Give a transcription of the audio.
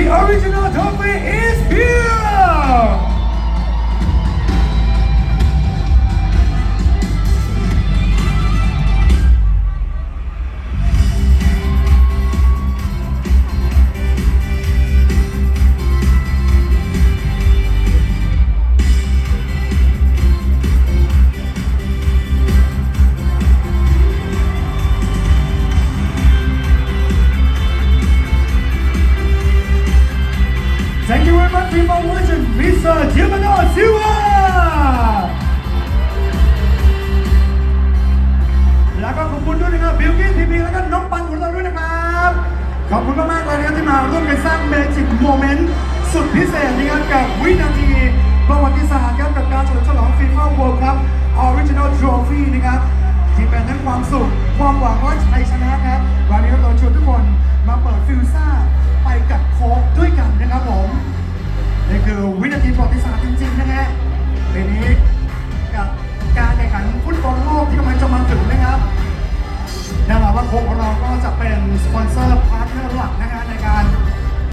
original trophy is here! Thank you very much, Primo Legend, Mr. Gilberto Silva! แล้วก็ขอบคุณด้วยนะครับบิลกิ้นทีพีแล้วก็น้องปันของเราด้วยนะครับ ขอบคุณมากๆเลยนะครับที่มาร่วมกันสร้างเมจิกโมเมนต์สุดพิเศษนะครับกับวินาทีประวัติศาสตร์ครับกับการเฉลิมฉลองฟีฟ่าเวิลด์คัพออริจินอลทรอฟี่นะครับที่เป็นทั้งความสุข ความหวังว่าชัยชนะครับวันนี้เราชวนทุกคนมาเปิดฟิวซ่า ของเราก็จะเป็นสปอนเซอร์